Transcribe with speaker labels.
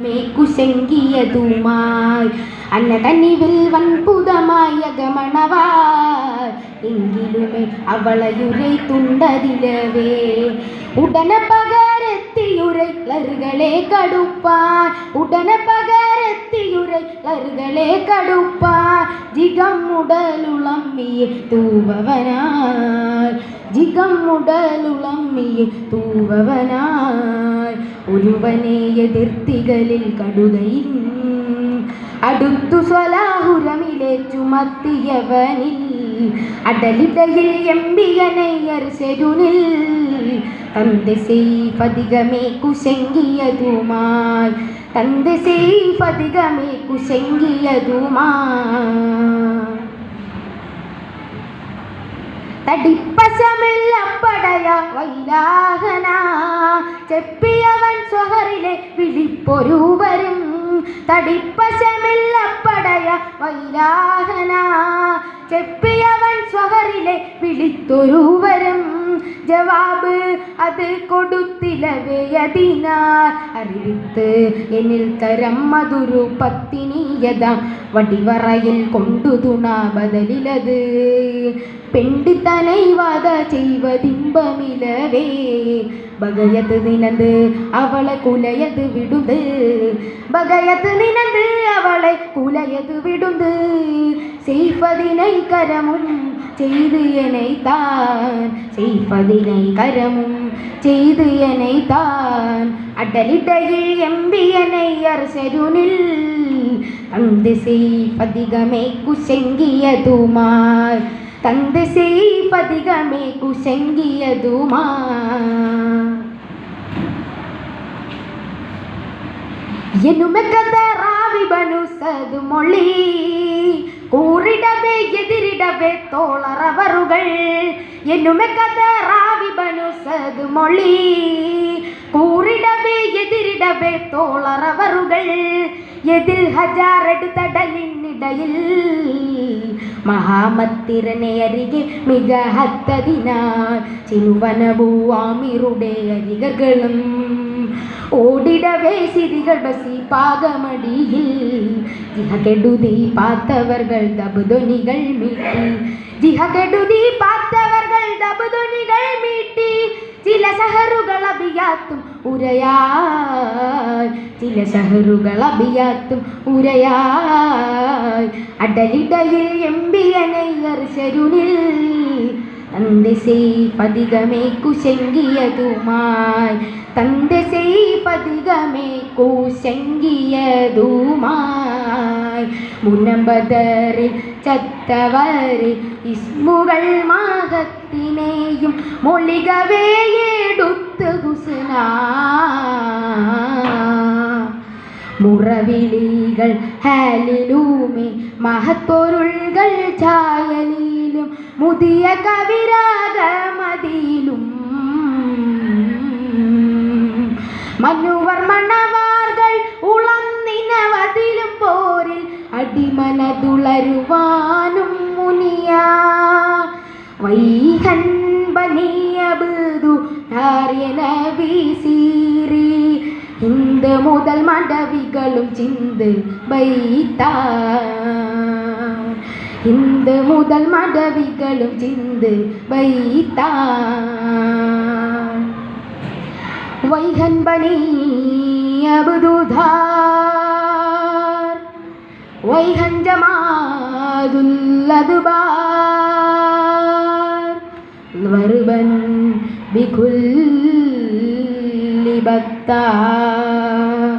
Speaker 1: മേക്കുശങ്കിയതുമായി. അന്ന കന്നിവിൽ വൻപുതമായ ഗമണവാർ എങ്കിലുമേ അവളയുരൈ തുണ്ടതിലവേ. ഉടനെ പകരെത്തിയുരൈ ലറുകളെ കടുപ്പാൻ. ഉടനെ പകരെത്തിയുരൈ ലറുകളെ കടുപ്പാൻ. ജിഗം മുടലുളമ്മിയെ തൂവവനായി ജിഗം മുടലുളമ്മിയെ തൂവവനായി ഒരുവനെ എതിർത്തികളിൽ കടുകയിൽ. അടുത്തു സ്വലാഹുരമിലെ ചുമത്തിയവനിൽ അടലിടയിൽ എമ്പിയനയ്യർ ശരുനിൽ തന്റെ സെയ്ഫധികമേ കുശങ്കിയതുമായി. തന്റെ സെയ്ഫധികമേ കുശങ്കിയതുമായി. തടിപ്പശമില്ലപ്പടയ വൈലാഹന ചെപ്പിയവൻ സ്വഹറിലെ വിളിപ്പൊരുവരും തടിപ്പശമില്ലപ്പടയ വൈരാഹന ചെപ്പിയവൻ സ്വഹറിലെ വിളിത്തൊരുവരും ஜவாபு அது கொடுத்திலவேயதினார் அறிவித்து எனில் தரம் மதுரு பத்தினியதாம். வடிவரையில் கொண்டு துணா பதிலது பெண்டு தலைவாத செய்வதிம்பமிலவே பகயத்து நினந்து அவளை குலையது விடுது. பகயத்து நினந்து அவளை குலையது விடுந்து செய்வதினை கரமும் செய்து எனை தான் செய்வதினை கரமும் செய்து எனை தான் அடலிடையில் எம்பியனை அரசருனில் தந்து செய்பதிகமே குசங்கிய தூமார் தந்து செய்பதிகமே குசங்கிய தூமார் எனுமக்கத ராவிபனு சதுமொழி கூறிடவே எதிரிடவே தோழரவருகள் என்னுமே கதராவிபனு சது மொழி. கூறிடவே எதிரிடவே தோழரவருகள் எதில் ஹஜாரடு தடலின் இடையில். ಮಹಾಮತ್ತಿರನೆ ಅರಿಗೆ ಮಿಗ ಹತ್ತದಿನ ಚಿಲುವನವು ಆಮಿರುಡೆ ಅರಿಗಗಳಂ ബസി പാകമടിയിൽ. ജിഹ കെടുതി പാത്തവർകൾ ദബുധ്വനികൾ മീട്ടി. ജിഹ കെടുതി പാത്തവർകൾ ദബുധ്വനികൾ മീട്ടി. ചില സഹറുകൾ അഭിയാത്തും ഉരയായി. ചില സഹറുകൾ അഭിയാത്തും ഉരയായി. അടലിടയിൽ എമ്പിയനയ്യർ ശരുനിൽ തന്റെ സെയ്പതികമേ കുശങ്കിയതുമായി സെയ്പതികമേ കുശങ്കിയതുമായി. മുനമ്പതറിൽ ചത്തവരിൽ ഇസ്മുകൾ മാകത്തിനെയും മൊളികവേയെടുത്ത് കുസുന മുറവിളികൾ ഹാലിലൂമേ മഹത്തൊരുൾകൾ ചായലിലും മുതിയ കവിരാഗമതിയിലും. മനുവർ മണവാർകൾ ഉളന്നിനവതിലും പോരിൽ അടിമനതുളരുവാനും മുനിയ വൈഹൻ ബനിയബുദു വീസീറി இந்த முதல் மண்டவிகளும் சிந்து வைத்தா இந்த முதல் மடவிகளும் சிந்து ويها بني يبدو دار ويها جماد الأدبار ضربا بكل بتار